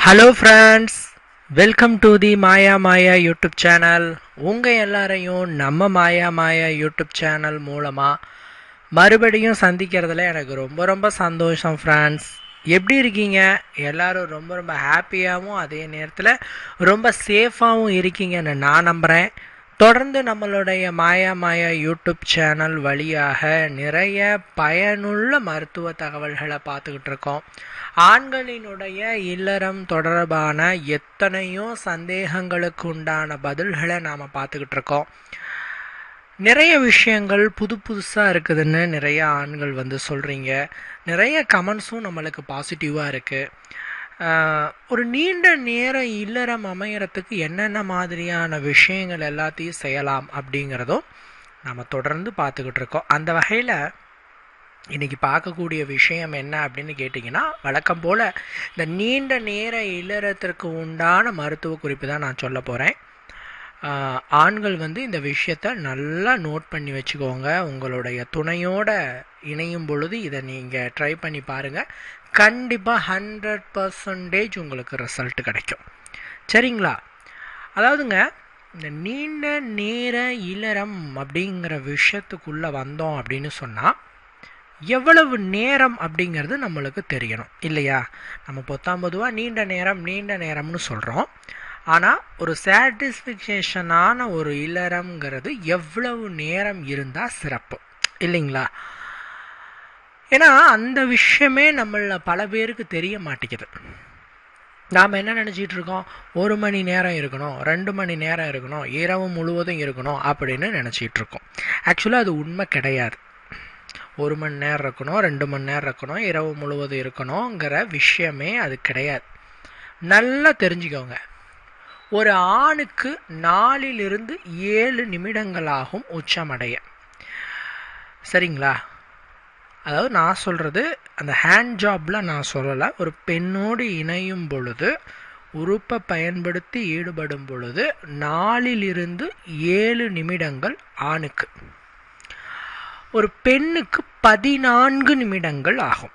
Hello friends welcome to the Maya Maya YouTube channel உங்கள் எல்லாரையும் நம்ம மாயா மாயா யூடியூப் சேனல் மூலமாக மறுபடியும் சந்திக்கிறதுல எனக்கு ரொம்ப ரொம்ப சந்தோஷம் ஃப்ரெண்ட்ஸ் எப்படி இருக்கீங்க? எல்லோரும் ரொம்ப ரொம்ப ஹாப்பியாகவும் அதே நேரத்தில் ரொம்ப சேஃபாகவும் இருக்கீங்கன்னு நான் நம்புகிறேன் தொடர்ந்து நம்மளுடைய மாயா மாயா யூடியூப் சேனல் வழியாக நிறைய பயனுள்ள மருத்துவ தகவல்களை பார்த்துக்கிட்டு இருக்கோம். ஆண்களினுடைய இல்லறம் தொடர்பான எத்தனையோ சந்தேகங்களுக்கு உண்டான பதில்களை நாம் பார்த்துக்கிட்டு இருக்கோம். நிறைய விஷயங்கள் புது புதுசாக இருக்குதுன்னு நிறைய ஆண்கள் வந்து சொல்கிறீங்க நிறைய கமெண்ட்ஸும் நம்மளுக்கு பாசிட்டிவாக இருக்குது ஒரு நீண்ட நேர இல்லறம் அமையறதுக்கு என்னென்ன மாதிரியான விஷயங்கள் எல்லாத்தையும் செய்யலாம் அப்படிங்கிறதும் நம்ம தொடர்ந்து பார்த்துக்கிட்டு இருக்கோம். அந்த வகையில் இன்றைக்கி பார்க்கக்கூடிய விஷயம் என்ன அப்படின்னு கேட்டிங்கன்னா வழக்கம் போல் இந்த நீண்ட நேர இல்லறத்திற்கு உண்டான மருத்துவ குறிப்பு தான் நான் சொல்ல போகிறேன் ஆண்கள் வந்து இந்த விஷயத்த நல்லா நோட் பண்ணி வச்சுக்கோங்க. உங்களுடைய துணையோட இணையும் பொழுது இதை நீங்கள் ட்ரை பண்ணி பாருங்கள் கண்டிப்பாக ஹண்ட்ரட் பர்சன்டேஜ் உங்களுக்கு ரிசல்ட் கிடைக்கும். சரிங்களா? அதாவதுங்க இந்த நீண்ட நேர இளரம் அப்படிங்கிற விஷயத்துக்குள்ளே வந்தோம் அப்படின்னு சொன்னால் எவ்வளவு நேரம் அப்படிங்கிறது நம்மளுக்கு தெரியணும். இல்லையா? நம்ம பொத்தாம் பொதுவாக நீண்ட நேரம் நீண்ட நேரம்னு சொல்கிறோம் ஆனால் ஒரு சாட்டிஸ்ஃபிக்ஷேஷனான ஒரு இளரம்ங்கிறது எவ்வளவு நேரம் இருந்தால் சிறப்பு. இல்லைங்களா? ஏன்னா அந்த விஷயமே நம்மள பல பேருக்கு தெரிய மாட்டேங்குது. நாம் என்ன நினச்சிட்டு இருக்கோம்? ஒரு மணி நேரம் இருக்கணும் ரெண்டு மணி நேரம் இருக்கணும் இரவு முழுவதும் இருக்கணும் அப்படின்னு நினச்சிட்டு இருக்கோம். ஆக்சுவலாக அது உண்மை கிடையாது. ஒரு மணி நேரம் இருக்கணும் ரெண்டு மணி நேரம் இருக்கணும் இரவு முழுவதும் இருக்கணுங்கிற விஷயமே அது கிடையாது. நல்லா தெரிஞ்சுக்கோங்க. ஒரு ஆணுக்கு நாலிலிருந்து ஏழு நிமிடங்களாகும் உச்சமடைய. சரிங்களா? அதாவது நான் சொல்கிறது அந்த ஹேண்ட் ஜாப்பில் நான் சொல்லலை ஒரு பெண்ணோடு இணையும் பொழுது உறுப்பை பயன்படுத்தி ஈடுபடும் பொழுது நாலிலிருந்து ஏழு நிமிடங்கள் ஆணுக்கு. ஒரு பெண்ணுக்கு பதினான்கு நிமிடங்கள் ஆகும்.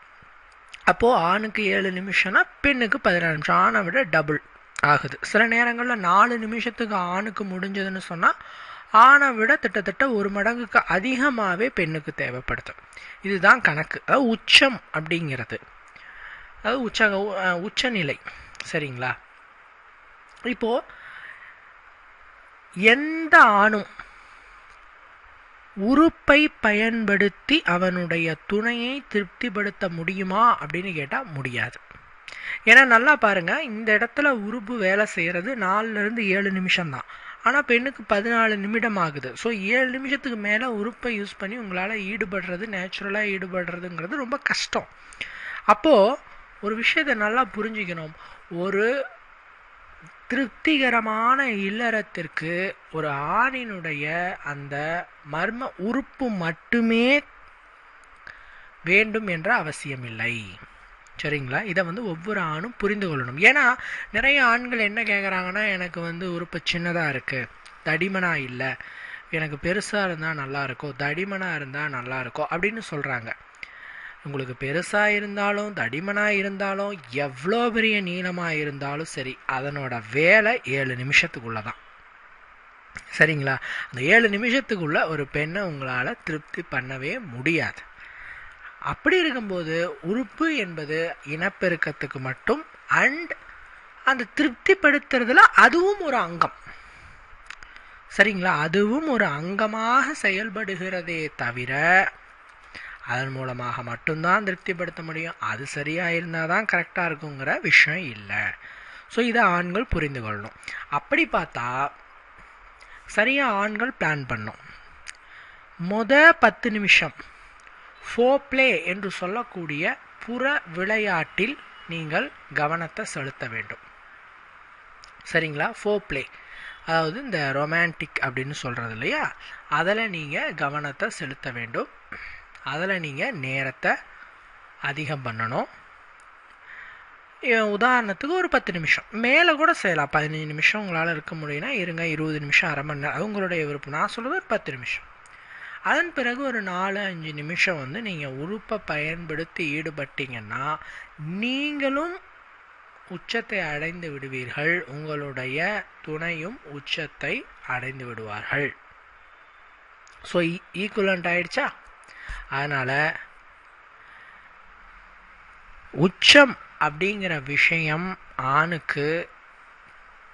அப்போது ஆணுக்கு ஏழு நிமிஷம்னா பெண்ணுக்கு பதினாறு நிமிஷம். ஆணை விட டபுள் ஆகுது. சில நேரங்களில் நாலு நிமிஷத்துக்கு ஆணுக்கு முடிஞ்சதுன்னு சொன்னால் ஆணை விட கிட்டத்தட்ட ஒரு மடங்குக்கு அதிகமாகவே பெண்ணுக்கு தேவைப்படுது. இதுதான் கணக்கு. அதாவது உச்சம் அப்படிங்கிறது. அதாவது உச்ச உச்சநிலை. சரிங்களா? இப்போது எந்த ஆணும் உறுப்பை பயன்படுத்தி அவனுடைய துணையை திருப்திப்படுத்த முடியுமா அப்படின்னு கேட்டால் முடியாது. ஏன்னா நல்லா பாருங்கள் இந்த இடத்துல உறுப்பு வேலை செய்கிறது நாலுலேருந்து ஏழு நிமிஷம் தான் ஆனால் பெண்ணுக்கு பதினாலு நிமிடம் ஆகுது. ஸோ ஏழு நிமிஷத்துக்கு மேலே உறுப்பை யூஸ் பண்ணி உங்களால் ஈடுபடுறது நேச்சுரலாக ஈடுபடுறதுங்கிறது ரொம்ப கஷ்டம். அப்போது ஒரு விஷயத்தை நல்லா புரிஞ்சுக்கணும். ஒரு திருப்திகரமான இல்லறத்திற்கு ஒரு ஆணினுடைய அந்த மர்ம உறுப்பு மட்டுமே வேண்டும் என்ற அவசியமில்லை. சரிங்களா? இதை வந்து ஒவ்வொரு ஆணும் புரிந்து கொள்ளணும். ஏன்னா நிறைய ஆண்கள் என்ன கேட்குறாங்கன்னா எனக்கு வந்து உறுப்பு சின்னதாக இருக்குது தடிமனாக இல்லை எனக்கு பெருசாக இருந்தால் நல்லாயிருக்கும் தடிமனாக இருந்தால் நல்லாயிருக்கும் அப்படின்னு சொல்கிறாங்க உங்களுக்கு பெருசாக இருந்தாலும் தடிமனாக இருந்தாலும் எவ்வளோ பெரிய நீளமாக இருந்தாலும் சரி அதனோட வேலை ஏழு நிமிஷத்துக்குள்ளே தான் சரிங்களா? அந்த ஏழு நிமிஷத்துக்குள்ளே ஒரு பெண்ணை உங்களால் திருப்தி பண்ணவே முடியாது. அப்படி இருக்கும்போது உறுப்பு என்பது இனப்பெருக்கத்துக்கு மட்டும் அண்ட் அந்த திருப்திப்படுத்துறதுல அதுவும் ஒரு அங்கம். சரிங்களா? அதுவும் ஒரு அங்கமாக செயல்படுகிறதே தவிர அதன் மூலமாக மட்டும்தான் திருப்திப்படுத்த முடியும். அது சரியாக இருந்தால் தான் கரெக்டாக இருக்குங்கிற விஷயம் இல்லை. ஸோ இதை ஆண்கள் புரிந்து கொள்ளணும். அப்படி பார்த்தா சரியாக ஆண்கள் பிளான் பண்ணும் மொத பத்து நிமிஷம் ஃபோப்ளே என்று சொல்லக்கூடிய புற விளையாட்டில் நீங்கள் கவனத்தை செலுத்த வேண்டும். சரிங்களா? ஃபோப்ளே. அதாவது இந்த ரொமான்டிக் அப்படின்னு சொல்கிறது இல்லையா? அதில் நீங்கள் கவனத்தை செலுத்த வேண்டும். அதில் நீங்கள் நேரத்தை அதிகம் பண்ணணும். உதாரணத்துக்கு ஒரு பத்து நிமிஷம். மேலே கூட செய்யலாம். பதினஞ்சு நிமிஷம் உங்களால் இருக்க முடியும்னா இருங்க இருபது நிமிஷம் அரை மணி நேரம். உங்களுடைய விருப்பம். நான் சொல்கிறது ஒரு பத்து நிமிஷம். அதன் பிறகு ஒரு நாலு அஞ்சு நிமிஷம் வந்து நீங்கள் உறுப்பை பயன்படுத்தி ஈடுபட்டீங்கன்னா நீங்களும் உச்சத்தை அடைந்து விடுவீர்கள். உங்களுடைய துணையும் உச்சத்தை அடைந்து விடுவார்கள். ஸோ ஈக்குவலண்ட் e-, ஆயிடுச்சா? அதனால் உச்சம் அப்படிங்கிற விஷயம் ஆணுக்கு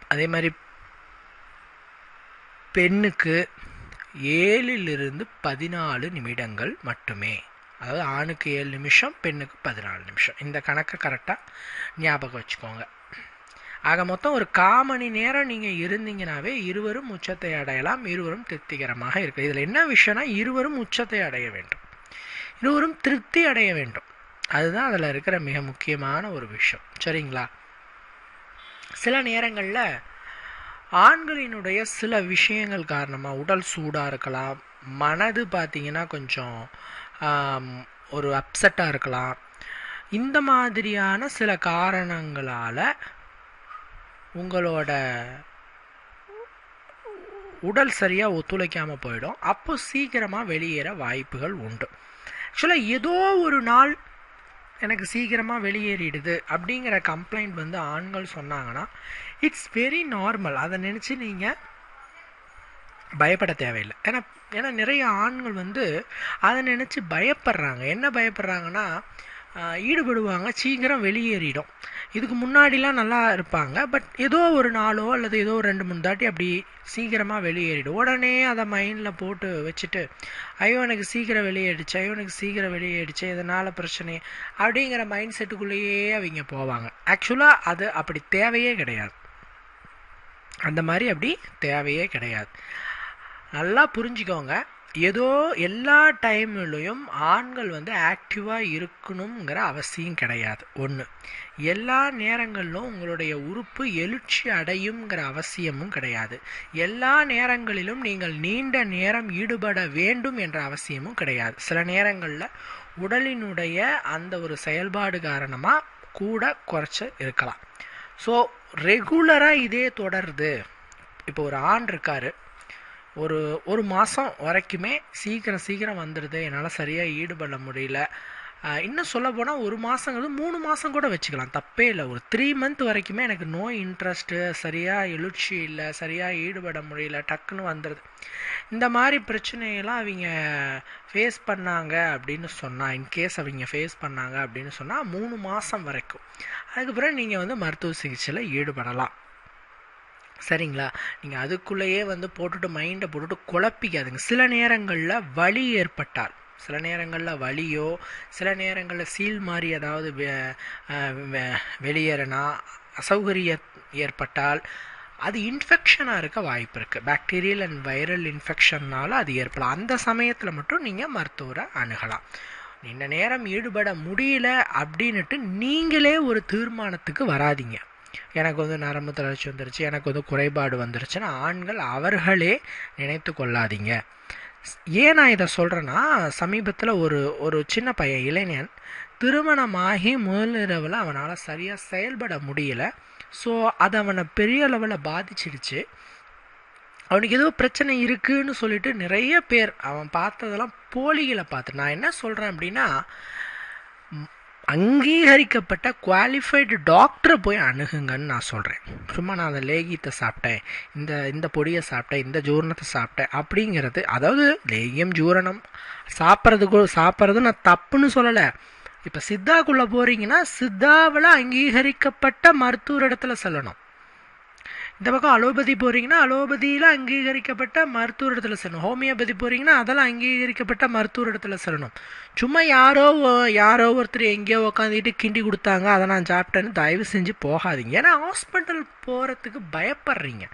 அதே மாதிரி பெண்ணுக்கு ஏழிலிருந்து பதினாலு நிமிடங்கள் மட்டுமே. அதாவது ஆணுக்கு ஏழு நிமிஷம் பெண்ணுக்கு பதினாலு நிமிஷம். இந்த கணக்கை கரெக்டாக ஞாபகம் வச்சுக்கோங்க. ஆக மொத்தம் ஒரு காமணி நேரம் நீங்கள் இருந்தீங்கனாவே இருவரும் உச்சத்தை அடையலாம் இருவரும் திருப்திகரமாக இருக்கு. இதில் என்ன விஷயம்னா இருவரும் உச்சத்தை அடைய வேண்டும். இருவரும் திருப்தி அடைய வேண்டும். அதுதான் அதில் இருக்கிற மிக முக்கியமான ஒரு விஷயம். சரிங்களா? சில நேரங்களில் ஆண்களினுடைய சில விஷயங்கள் காரணமாக உடல் சூடாக இருக்கலாம் மனது பார்த்திங்கன்னா கொஞ்சம் ஒரு அப்செட்டாக இருக்கலாம். இந்த மாதிரியான சில காரணங்களால் உங்களோட உடல் சரியாக ஒத்துழைக்காமல் போயிடும். அப்போ சீக்கிரமாக வெளியேற வாய்ப்புகள் உண்டு. ஆக்சுவலாக ஏதோ ஒரு நாள் எனக்கு சீக்கிரமாக வெளியேறிடுது அப்படிங்கிற கம்ப்ளைண்ட் வந்து ஆண்கள் சொன்னாங்கன்னா இட்ஸ் வெரி நார்மல் அதை நினச்சி நீங்கள் பயப்பட தேவையில்லை. ஏன்னா ஏன்னா நிறைய ஆண்கள் வந்து அதை நினச்சி பயப்படுறாங்க. என்ன பயப்படுறாங்கன்னா ஈடுபடுவாங்க. சீக்கிரம் வெளியேறிடும். இதுக்கு முன்னாடிலாம் நல்லா இருப்பாங்க. பட் ஏதோ ஒரு நாளோ அல்லது ஏதோ ஒரு ரெண்டு மூணு தாட்டி அப்படி சீக்கிரமாக வெளியேறிடும். உடனே அதை மைண்டில் போட்டு வச்சுட்டு ஐயோ எனக்கு சீக்கிரம் வெளியேறிச்சு ஐயோ எனக்கு சீக்கிரம் வெளியேறிச்சு இதனால் பிரச்சனை? அப்படிங்கிற மைண்ட் செட்டுக்குள்ளேயே அவங்க போவாங்க. ஆக்சுவலாக அது அப்படி தேவையே கிடையாது. அந்த மாதிரி அப்படி தேவையே கிடையாது. நல்லா புரிஞ்சுக்கோங்க. ஏதோ எல்லா டைம்லையும் ஆண்கள் வந்து ஆக்டிவாக இருக்கணுங்கிற அவசியம் கிடையாது. ஒன்று எல்லா நேரங்களிலும் உங்களுடைய உறுப்பு எழுச்சி அடையுங்கிற அவசியமும் கிடையாது. எல்லா நேரங்களிலும் நீங்கள் நீண்ட நேரம் ஈடுபட வேண்டும் என்ற அவசியமும் கிடையாது. சில நேரங்களில் உடலினுடைய அந்த ஒரு செயல்பாடு காரணமாக கூட குறைச்சி இருக்கலாம். ஸோ ரெகுலராக இதே தொடருது. இப்போ ஒரு ஆண் இருக்கார். ஒரு ஒரு மாதம் வரைக்குமே சீக்கிரம் சீக்கிரம் வந்துடுது என்னால் சரியாக ஈடுபட முடியல. இன்னும் சொல்ல போனால் ஒரு மாதங்கிறது மூணு மாதம் கூட வச்சுக்கலாம். தப்பே இல்லை. ஒரு த்ரீ மந்த் வரைக்குமே எனக்கு நோய் இன்ட்ரெஸ்ட்டு சரியாக எழுச்சி இல்லை சரியாக ஈடுபட முடியல டக்குன்னு வந்துடுது இந்த மாதிரி பிரச்சனையெல்லாம் அவங்க ஃபேஸ் பண்ணாங்க அப்படின்னு சொன்னால் இன்கேஸ் அவங்க ஃபேஸ் பண்ணாங்க அப்படின்னு சொன்னால் மூணு மாதம் வரைக்கும். அதுக்கப்புறம் நீங்கள் வந்து மருத்துவ சிகிச்சையில் ஈடுபடலாம். சரிங்களா? நீங்கள் அதுக்குள்ளேயே வந்து போட்டுட்டு மைண்டை போட்டுட்டு குழப்பிக்காதுங்க. சில நேரங்களில் வலி ஏற்பட்டால் சில நேரங்களில் வலியோ சில நேரங்களில் சீல் மாதிரி ஏதாவது வெளியேறினா அசௌகரிய ஏற்பட்டால் அது இன்ஃபெக்ஷனாக இருக்க வாய்ப்பு இருக்குது பாக்டீரியல் அண்ட் வைரல் இன்ஃபெக்ஷன்னால் அது ஏற்படலாம். அந்த சமயத்தில் மட்டும் நீங்கள் மருத்துவரை அணுகலாம். நீண்ட நேரம் ஈடுபட முடியல அப்படின்னுட்டு நீங்களே ஒரு தீர்மானத்துக்கு வராதிங்க. எனக்கு வந்து நரம்பு தளர்ச்சி வந்துருச்சு எனக்கு வந்து குறைபாடு வந்துருச்சுன்னா ஆண்கள் அவர்களே நினைத்து கொள்ளாதீங்க. ஏன் நான் இதை சொல்கிறேன்னா சமீபத்தில் ஒரு ஒரு சின்ன பையன் இளைஞன் திருமணமாகி முதலிரவில் அவனால் சரியாக செயல்பட முடியல. ஸோ அது அவனை பெரிய அளவில் பாதிச்சிடுச்சு அவனுக்கு ஏதோ பிரச்சனை இருக்குன்னு சொல்லிட்டு நிறைய பேர் அவன் பார்த்ததெல்லாம் போலிகளை பார்த்து நான் என்ன சொல்கிறேன் அப்படின்னா அங்கீகரிக்கப்பட்ட குவாலிஃபைடு டாக்டரை போய் அணுகுங்கன்னு நான் சொல்கிறேன் சும்மா நான் அந்த லேகியத்தை சாப்பிட்டேன் இந்த இந்த பொடியை சாப்பிட்டேன் இந்த ஜூரணத்தை சாப்பிட்டேன் அப்படிங்கிறது அதாவது லேகியம் ஜூரணம் சாப்பிட்றதுக்கு சாப்பிட்றது நான் தப்புன்னு சொல்லலை. இப்போ சித்தாக்குள்ளே போகிறீங்கன்னா சித்தாவில் அங்கீகரிக்கப்பட்ட மருத்துவர் இடத்துல சொல்லணும். இந்த பக்கம் அலோபதி போகிறீங்கன்னா அலோபதியில் அங்கீகரிக்கப்பட்ட மருத்துவர் இடத்துல செல்லணும் ஹோமியோபதி போகிறீங்கன்னா அதெல்லாம் அங்கீகரிக்கப்பட்ட மருத்துவர் இடத்துல செல்லணும் சும்மா யாரோ யாரோ ஒருத்தர் எங்கேயோ உட்காந்துக்கிட்டு கிண்டி கொடுத்தாங்க. அதை நான் சாப்பிட்டேன்னு தயவு செஞ்சு போகாதீங்க. ஏன்னா ஹாஸ்பிட்டல் போகிறதுக்கு பயப்படுறீங்க.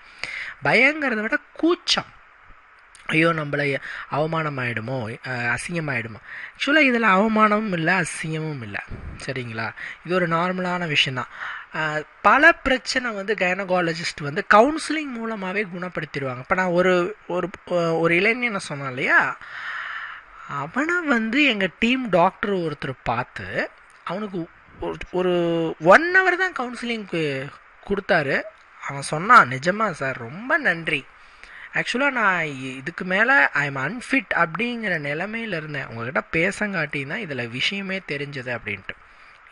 பயங்கிறத விட கூச்சம். ஐயோ நம்மளை அவமானம் ஆகிடுமோ அசிங்கம் ஆகிடுமோ ஆக்சுவலாக இதில் அவமானமும் இல்லை அசிங்கமும் இல்லை. சரிங்களா? இது ஒரு நார்மலான விஷயந்தான் பல பிரச்சனை வந்து கைனகாலஜிஸ்ட் வந்து கவுன்சிலிங் மூலமாகவே குணப்படுத்திடுவாங்க. இப்போ நான் ஒரு ஒரு ஒரு இளைஞனை சொன்னேன் இல்லையா? அவனை வந்து எங்கள் டீம் டாக்டர் ஒருத்தர் பார்த்து அவனுக்கு ஒரு ஒன் ஹவர் தான் கவுன்சிலிங்க்கு கொடுத்தாரு. அவன் சொன்னான் நிஜமாக சார் ரொம்ப நன்றி. ஆக்சுவலாக நான் இதுக்கு மேலே ஐ எம் அன்ஃபிட் அப்படிங்கிற நிலமையில் இருந்தேன். உங்ககிட்ட பேசங்காட்டி தான் இதில் விஷயமே தெரிஞ்சது அப்படின்ட்டு.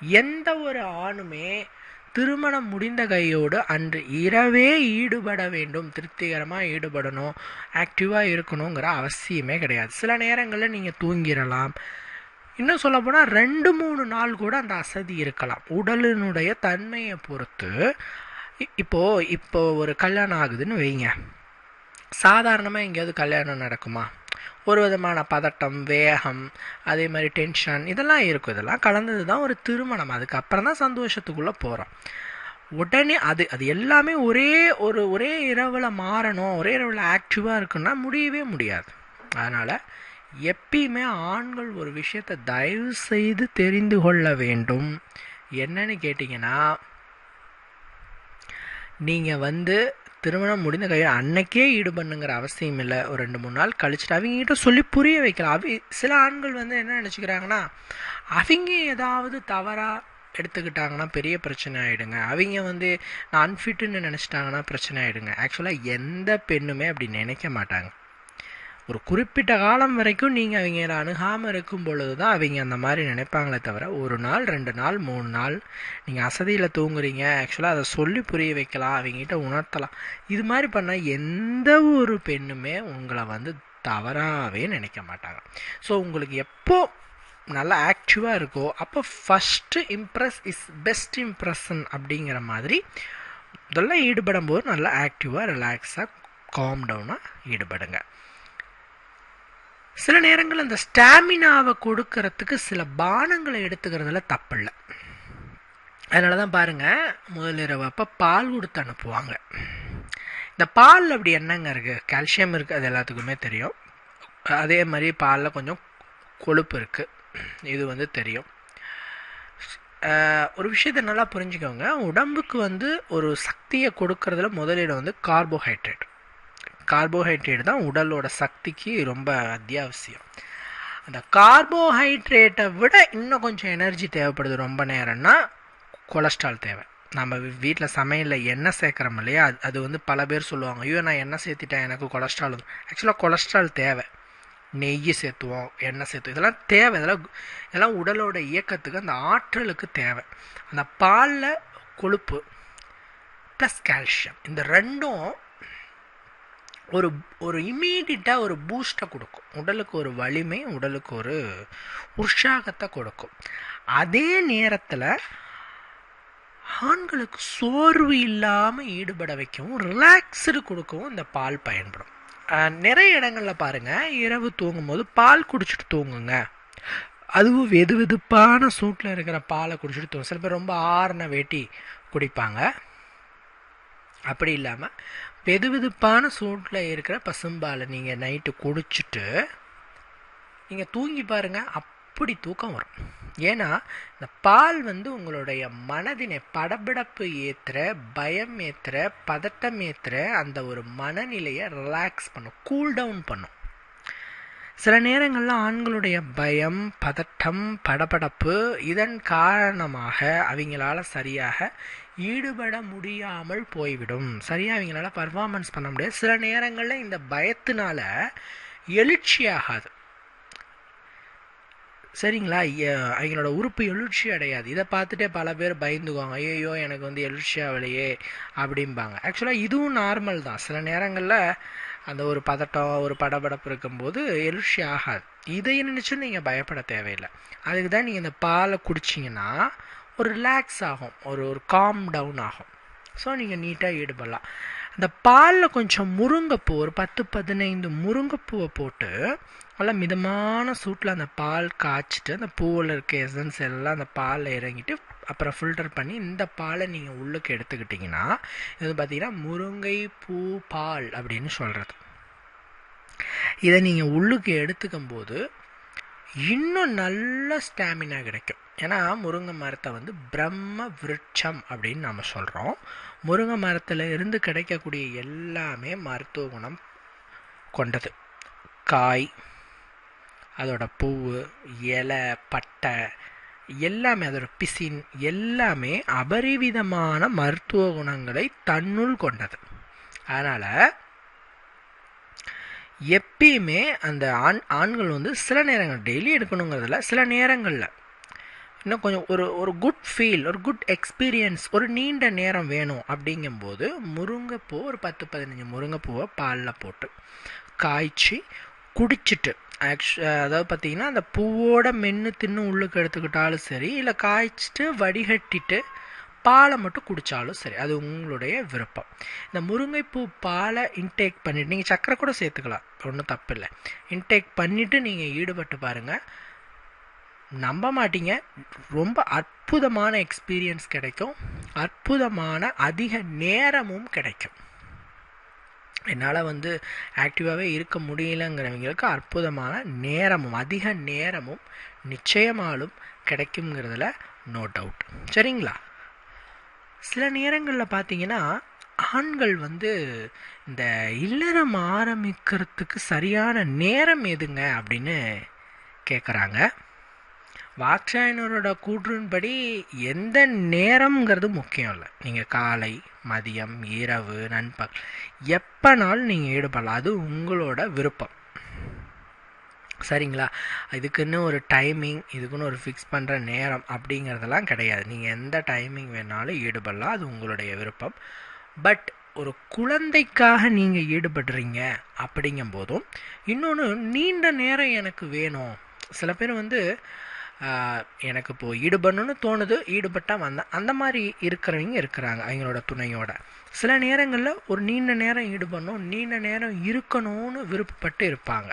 எந்த ஒரு ஆணுமே திருமணம் முடிந்த கையோடு அன்று இரவே ஈடுபட வேண்டும். திருப்திகரமாக ஈடுபடணும். ஆக்டிவாக இருக்கணுங்கிற அவசியமே கிடையாது. சில நேரங்களில் நீங்கள் தூங்கிடலாம். இன்னும் சொல்லப்போனால் ரெண்டு மூணு நாள் கூட அந்த அசதி இருக்கலாம். உடலினுடைய தன்மையை பொறுத்து. இ- இப்போது இப்போ ஒரு கல்யாணம் ஆகுதுன்னு வைங்க. சாதாரணமாக எங்கேயாவது கல்யாணம் நடக்குமா? ஒரு விதமான பதட்டம் வேகம் அதே மாதிரி டென்ஷன் இதெல்லாம் இருக்கும். இதெல்லாம் கலந்தது தான் ஒரு திருமணம். அதுக்கப்புறம் தான் சந்தோஷத்துக்குள்ளே போகிறோம் உடனே அது அது எல்லாமே ஒரே ஒரு ஒரே இரவில் மாறணும். ஒரே இரவில் ஆக்டிவாக இருக்குன்னா முடியவே முடியாது. அதனால் எப்பயுமே ஆண்கள் ஒரு விஷயத்தை தயவு செய்து தெரிந்து கொள்ள வேண்டும். என்னன்னு கேட்டிங்கன்னா நீங்கள் வந்து திருமணம் முடிந்த கையில் அன்னைக்கே ஈடுபண்ணுங்கிற அவசியம் இல்லை. ஒரு ரெண்டு மூணு நாள் கழிச்சுட்டு அவங்ககிட்ட சொல்லி புரிய வைக்கலாம். அவ சில ஆண்கள் வந்து என்ன நினச்சிக்கிறாங்கன்னா அவங்க ஏதாவது தவறாக எடுத்துக்கிட்டாங்கன்னா பெரிய பிரச்சனை ஆகிடுங்க அவங்க வந்து நான் அன்ஃபிட்டுன்னு நினச்சிட்டாங்கன்னா பிரச்சனை ஆகிடுங்க ஆக்சுவலாக எந்த பெண்ணுமே அப்படி நினைக்க மாட்டாங்க. ஒரு குறிப்பிட்ட காலம் வரைக்கும் நீங்கள் அவங்கள அணுகாமல் இருக்கும் பொழுது தான் அவங்க அந்த மாதிரி நினைப்பாங்களே தவிர ஒரு நாள் ரெண்டு நாள் மூணு நாள் நீங்கள் அசதியில் தூங்குறீங்க ஆக்சுவலாக அதை சொல்லி புரிய வைக்கலாம் அவங்ககிட்ட உணர்த்தலாம். இது மாதிரி பண்ணால் எந்த ஒரு பெண்ணுமே உங்களை வந்து தவறாகவே நினைக்க மாட்டாங்க. ஸோ உங்களுக்கு எப்போ நல்லா ஆக்டிவாக இருக்கோ அப்போ first impress is best impression அப்படிங்கிற மாதிரி இதெல்லாம் ஈடுபடும் போது நல்லா ஆக்டிவாக ரிலாக்ஸாக காம் டவுனாக ஈடுபடுங்க. சில நேரங்கள் அந்த ஸ்டாமினாவை கொடுக்கறதுக்கு சில பானங்களை எடுத்துக்கிறதுல தப்பில்லை. அதனால தான் பாருங்கள் முதலிரவு அப்போ பால் கொடுத்து அனுப்புவாங்க. இந்த பால் அப்படி என்னங்க இருக்குது கால்சியம் இருக்குது அது எல்லாத்துக்குமே தெரியும். அதே மாதிரி பாலில் கொஞ்சம் கொழுப்பு இருக்குது இது வந்து தெரியும். ஒரு விஷயத்த நல்லா புரிஞ்சுக்கோங்க. உடம்புக்கு வந்து ஒரு சக்தியை கொடுக்கறதுல முதலிடம் வந்து கார்போஹைட்ரேட். கார்போஹைட்ரேட் தான் உடலோட சக்திக்கு ரொம்ப அத்தியாவசியம். அந்த கார்போஹைட்ரேட்டை விட இன்னும் கொஞ்சம் எனர்ஜி தேவைப்படுது ரொம்ப நேரம்னா கொலஸ்ட்ரால் தேவை. நம்ம வீட்டில் சமையலில் எண்ணெய் சேர்க்குறோம் இல்லையா? அது அது வந்து பல பேர் சொல்லுவாங்க ஐயோ நான் எண்ணெய் சேர்த்திட்டேன் எனக்கு கொலஸ்ட்ரால் ஆக்சுவலாக கொலஸ்ட்ரால் தேவை. நெய் சேர்த்துவோம் எண்ணெய் சேர்த்துவோம். இதெல்லாம் தேவை. இதெல்லாம் இதெல்லாம் உடலோட இயக்கத்துக்கு அந்த ஆற்றலுக்கு தேவை. அந்த பாலில் கொழுப்பு ப்ளஸ் கால்சியம் இந்த ரெண்டும் ஒரு ஒரு இம்மீடியட்டாக ஒரு பூஸ்ட்டை கொடுக்கும். உடலுக்கு ஒரு வலிமை உடலுக்கு ஒரு உற்சாகத்தை கொடுக்கும். அதே நேரத்தில் ஆண்களுக்கு சோர்வு இல்லாமல் ஈடுபட வைக்கவும் ரிலாக்ஸ்டு கொடுக்கவும் இந்த பால் பயன்படும். நிறைய இடங்களில் பாருங்கள் இரவு தூங்கும்போது பால் குடிச்சிட்டு தூங்குங்க. அதுவும் வெது வெதுப்பான சூட்டில் இருக்கிற பாலை குடிச்சிட்டு தூங்கும் சில பேர் ரொம்ப ஆறின வேட்டி குடிப்பாங்க. அப்படி இல்லாமல் வெதுவெதுப்பான சூட்டில் இருக்கிற பசும்பாலை நீங்கள் நைட்டு குடிச்சிட்டு நீங்கள் தூங்கி பாருங்க அப்படி தூக்கம் வரும். ஏன்னா இந்த பால் வந்து உங்களுடைய மனதினை படபடப்பு ஏற்றுற பயம் ஏற்றுற பதட்டம் ஏற்றுற அந்த ஒரு மனநிலையை ரிலாக்ஸ் பண்ணும் கூல் டவுன் பண்ணும். சில நேரங்களில் ஆண்களுடைய பயம் பதட்டம் படபடப்பு இதன் காரணமாக அவங்களால சரியாக ஈடுபட முடியாமல் போய்விடும். சரியாக அவங்களால பர்ஃபார்மன்ஸ் பண்ண முடியாது. சில நேரங்களில் இந்த பயத்தினால எழுச்சி ஆகாது சரிங்களா அவங்களோட உறுப்பு எழுச்சி அடையாது. இதை பார்த்துட்டே பல பேர் பயந்துக்குவாங்க. ஐயோ எனக்கு வந்து எழுச்சி ஆகலையே அப்படிம்பாங்க. ஆக்சுவலாக இதுவும் நார்மல் தான். சில நேரங்களில் அந்த ஒரு பதட்டம் ஒரு படபடப்பு இருக்கும்போது எழுச்சி ஆகாது. இதை நினச்சும் நீங்கள் பயப்பட தேவையில்லை. அதுக்கு தான் நீங்கள் இந்த பாலை குடிச்சிங்கன்னா ஒரு ரிலாக்ஸ் ஆகும். ஒரு ஒரு காம் டவுன் ஆகும். ஸோ நீங்கள் நீட்டாக ஈடுபடலாம். அந்த பாலில் கொஞ்சம் முருங்கைப்பூ ஒரு பத்து பதினைந்து முருங்கைப்பூவை போட்டு நல்லா மிதமான சூட்டில் அந்த பால் காய்ச்சிட்டு அந்த பூவில் இருக்க எசன்ஸ் எல்லாம் அந்த பாலில் இறங்கிட்டு அப்புறம் ஃபில்டர் பண்ணி இந்த பாலை நீங்கள் உள்ளுக்கு எடுத்துக்கிட்டிங்கன்னா இது பார்த்தீங்கன்னா முருங்கை பூ பால் அப்படின்னு சொல்கிறது இதை நீங்கள் உள்ளுக்கு எடுத்துக்கும் போது இன்னும் நல்ல ஸ்டாமினா கிடைக்கும். ஏன்னா முருங்கை மரத்தை வந்து பிரம்ம விருட்சம் அப்படின்னு நம்ம சொல்கிறோம் முருங்கை மரத்தில் இருந்து கிடைக்கக்கூடிய எல்லாமே மருத்துவ குணம் கொண்டது. காய் அதோட பூவு இலை பட்டை எல்லாமே அதோட பிசின் எல்லாமே அபரிவிதமான மருத்துவ குணங்களை தன்னுள் கொண்டது. அதனால் எப்பயுமே அந்த ஆண் ஆண்கள் வந்து சில நேரங்கள் டெய்லி எடுக்கணுங்கிறதுல சில நேரங்களில் இன்னும் கொஞ்சம் ஒரு ஒரு குட் ஃபீல் ஒரு குட் எக்ஸ்பீரியன்ஸ் ஒரு நீண்ட நேரம் வேணும் அப்படிங்கும்போது முருங்கைப்பூ ஒரு பத்து பதினஞ்சு முருங்கைப்பூவை பாலில் போட்டு காய்ச்சி குடிச்சிட்டு ஆக்சு அதாவது பார்த்திங்கன்னா அந்த பூவோட மென்று தின்னு உள்ளுக்கு எடுத்துக்கிட்டாலும் சரி இல்லை காய்ச்சிட்டு வடிகட்டிட்டு பாலை மட்டும் குடித்தாலும் சரி அது உங்களுடைய விருப்பம். இந்த முருங்கைப்பூ பாலை இன்டேக் பண்ணிவிட்டு நீங்கள் சக்கரை கூட சேர்த்துக்கலாம் ஒன்றும் தப்பு இல்லை இன்டேக் பண்ணிவிட்டு நீங்கள் ஈடுபட்டு பாருங்கள் நம்ப மாட்டீங்க. ரொம்ப அற்புதமான எக்ஸ்பீரியன்ஸ் கிடைக்கும். அற்புதமான அதிக நேரமும் கிடைக்கும். என்னால் வந்து ஆக்டிவாகவே இருக்க முடியலங்கிறவங்களுக்கு அற்புதமான நேரமும் அதிக நேரமும் நிச்சயமாலும் கிடைக்குங்கிறதுல நோ டவுட் சரிங்களா? சில நேரங்களில் பார்த்தீங்கன்னா ஆண்கள் வந்து இந்த இல்லறம் ஆரம்பிக்கிறதுக்கு சரியான நேரம் எதுங்க அப்படின்னு கேட்குறாங்க வாட்சாயனரோட கூற்றின்படி எந்த நேரம்ங்கிறது முக்கியம் இல்லை. நீங்கள் காலை மதியம் இரவு நண்பகல் எப்போனாலும் நீங்கள் ஈடுபடலாம். அது உங்களோட விருப்பம். சரிங்களா? இதுக்குன்னு ஒரு டைமிங் இதுக்குன்னு ஒரு ஃபிக்ஸ் பண்ணுற நேரம் அப்படிங்கிறதெல்லாம் கிடையாது. நீங்கள் எந்த டைமிங் வேணாலும் ஈடுபடலாம். அது உங்களுடைய விருப்பம். பட் ஒரு குழந்தைக்காக நீங்கள் ஈடுபடுறீங்க அப்படிங்கும்போதும் இன்னொன்று நீண்ட நேரம் எனக்கு வேணும். சில பேர் வந்து எனக்கு இப்போது ஈடுபடணும்னு தோணுது ஈடுபட்டால் வந்தேன் அந்த மாதிரி இருக்கிறவங்க இருக்கிறாங்க அவங்களோட துணையோட. சில நேரங்களில் ஒரு நீண்ட நேரம் ஈடுபடணும் நீண்ட நேரம் இருக்கணும்னு விருப்பப்பட்டு இருப்பாங்க.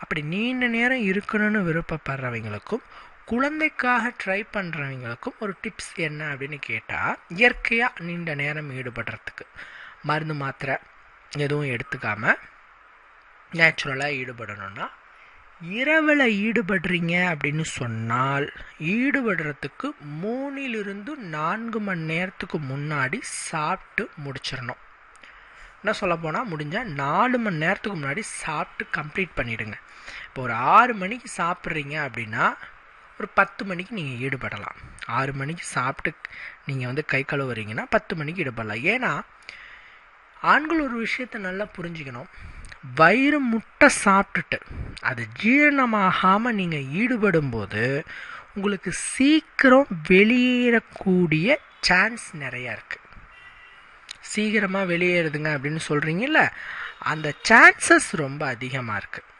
அப்படி நீண்ட நேரம் இருக்கணும்னு விருப்பப்படுறவங்களுக்கும் குழந்தைக்காக ட்ரை பண்ணுறவங்களுக்கும் ஒரு டிப்ஸ் என்ன அப்படின்னு கேட்டால் இயற்கையாக நீண்ட நேரம் ஈடுபடுறதுக்கு. மருந்து மாத்திரை எதுவும் எடுத்துக்காமல் நேச்சுரலாக ஈடுபடணும்னா இரவில் ஈடுபடுறீங்க அப்படின்னு சொன்னால் ஈடுபடுறதுக்கு மூணிலிருந்து நான்கு மணி நேரத்துக்கு முன்னாடி சாப்பிட்டு முடிச்சிடணும். என்ன சொல்ல போனால் முடிஞ்சால் நாலு மணி நேரத்துக்கு முன்னாடி சாப்பிட்டு கம்ப்ளீட் பண்ணிவிடுங்க இப்போ ஒரு ஆறு மணிக்கு சாப்பிட்றீங்க அப்படின்னா ஒரு பத்து மணிக்கு நீங்கள் ஈடுபடலாம். ஆறு மணிக்கு சாப்பிட்டு நீங்கள் வந்து கை கழுவுறீங்கன்னா பத்து மணிக்கு ஈடுபடலாம். ஏன்னா ஆண்கள் ஒரு விஷயத்தை நல்லா புரிஞ்சுக்கணும். வயிறு முட்டை சாப்பிட்டுட்டு அது ஜீரணமாகாமல் நீங்கள் ஈடுபடும்போது உங்களுக்கு சீக்கிரம் வெளியேறக்கூடிய சான்ஸ் நிறையா இருக்குது சீக்கிரமாக வெளியேறுதுங்க அப்படின்னு சொல்கிறீங்கல்ல அந்த சான்சஸ் ரொம்ப அதிகமாக இருக்குது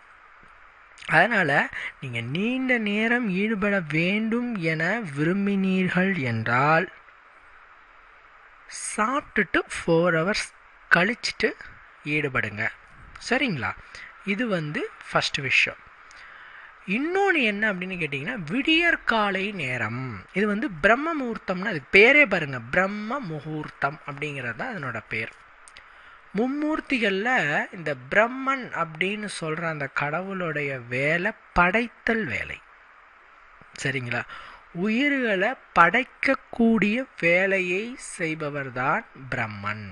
அதனால் நீங்கள் நீண்ட நேரம் ஈடுபட வேண்டும் என விரும்பினீர்கள் என்றால் சாப்பிட்டுட்டு ஃபோர் ஹவர்ஸ் கழிச்சிட்டு ஈடுபடுங்க. சரிங்களா? இது வந்து ஃபஸ்ட் விஷயம். இன்னொன்று என்ன அப்படின்னு கேட்டிங்கன்னா விடியற் காலை நேரம். இது வந்து பிரம்ம முகூர்த்தம்னு அதுக்கு பேரே பாருங்கள் பிரம்ம முகூர்த்தம் அப்படிங்கிறது தான் அதனோட பேர். மும்மூர்த்திகளில் இந்த பிரம்மன் அப்படின்னு சொல்கிற அந்த கடவுளுடைய வேலை படைத்தல் வேலை. சரிங்களா? உயிர்களை படைக்கக்கூடிய வேலையை செய்பவர் தான் பிரம்மன்.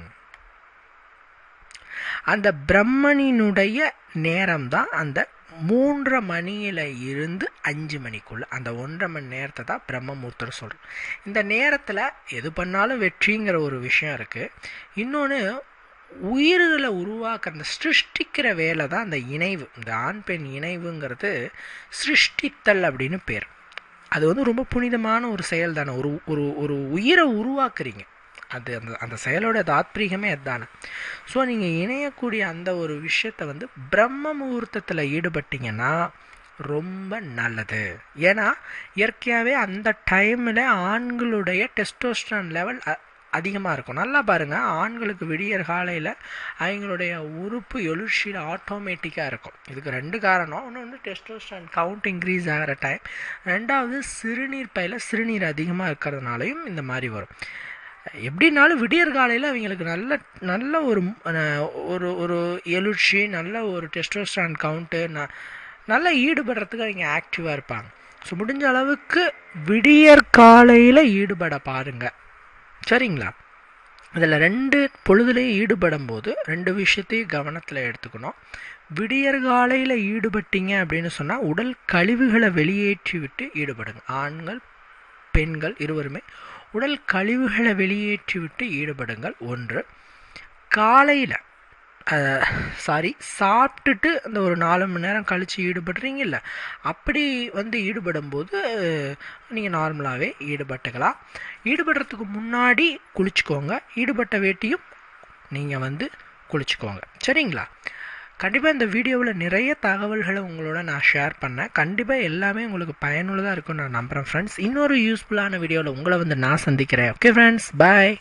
அந்த பிரம்மனினுடைய நேரம் தான் அந்த மூன்றரை மணியில் இருந்து அஞ்சு மணிக்குள்ள அந்த ஒன்றரை மணி நேரத்தை தான் பிரம்மமூர்த்தர் சொல்கிறோம் இந்த நேரத்தில் எது பண்ணாலும் வெற்றிங்கிற ஒரு விஷயம் இருக்குது இன்னொன்று உயிர்களை உருவாக்க அந்த சிருஷ்டிக்கிற வேலை தான் அந்த இணைவு. இந்த ஆண் பெண் இணைவுங்கிறது சிருஷ்டித்தல் அப்படின்னு பேர். அது வந்து ரொம்ப புனிதமான ஒரு செயல் தானே ஒரு ஒரு ஒரு உயிரை உருவாக்குறீங்க. அது அந்த அந்த செயலோட தாத்ரீகமே அதுதானே ஸோ நீங்கள் இணையக்கூடிய அந்த ஒரு விஷயத்தை வந்து பிரம்ம முகூர்த்தத்தில் ஈடுபட்டீங்கன்னா ரொம்ப நல்லது. ஏன்னா இயற்கையாகவே அந்த டைமில் ஆண்களுடைய டெஸ்டோஸ்ட்ரான் லெவல் அதிகமாக இருக்கும். நல்லா பாருங்கள் ஆண்களுக்கு விடியற் காலையில் அவங்களுடைய உறுப்பு எழுச்சியில் ஆட்டோமேட்டிக்காக இருக்கும். இதுக்கு ரெண்டு காரணம். ஒன்று வந்து டெஸ்டோஸ்டான் கவுண்ட் இன்க்ரீஸ் ஆகிற டைம் ரெண்டாவது சிறுநீர் பையில் சிறுநீர் அதிகமாக இருக்கிறதுனாலையும் இந்த மாதிரி வரும். எப்படினாலும் விடியற் காலையில் அவங்களுக்கு நல்ல நல்ல ஒரு ஒரு ஒரு எழுச்சி நல்ல ஒரு டெஸ்டோஸ்டான் கவுண்ட்டு ந நல்லா ஈடுபடுறதுக்கு அவங்க ஆக்டிவாக இருப்பாங்க. ஸோ முடிஞ்ச அளவுக்கு விடியற் காலையில் ஈடுபட பாருங்கள் சரிங்களா? இதில் ரெண்டு பொழுதுலேயும் ஈடுபடும் போது ரெண்டு விஷயத்தையும் கவனத்தில் எடுத்துக்கணும். விடியற்காலையில் ஈடுபட்டீங்க அப்படின்னு சொன்னால் உடல் கழிவுகளை வெளியேற்றி விட்டு ஈடுபடுங்க. ஆண்கள் பெண்கள் இருவருமே உடல் கழிவுகளை வெளியேற்றிவிட்டு ஈடுபடுங்கள். ஒன்று காலையில் சாரி சாப்பிட்டுட்டு அந்த ஒரு நாலு மணி நேரம் கழித்து ஈடுபடுறீங்கல்ல அப்படி வந்து ஈடுபடும்போது நீங்கள் நார்மலாகவே ஈடுபட்டுக்கலாம். ஈடுபடுறதுக்கு முன்னாடி குளிச்சுக்கோங்க. ஈடுபட்ட வேட்டியும் நீங்கள் வந்து குளிச்சுக்கோங்க. சரிங்களா? கண்டிப்பாக இந்த வீடியோவில் நிறைய தகவல்களை உங்களோட நான் ஷேர் பண்ணேன். கண்டிப்பாக எல்லாமே உங்களுக்கு பயனுள்ளதாக இருக்கும்னு நான் நம்புகிறேன் ஃப்ரெண்ட்ஸ் இன்னொரு யூஸ்ஃபுல்லான வீடியோவில் உங்களை வந்து நான் சந்திக்கிறேன். Okay friends bye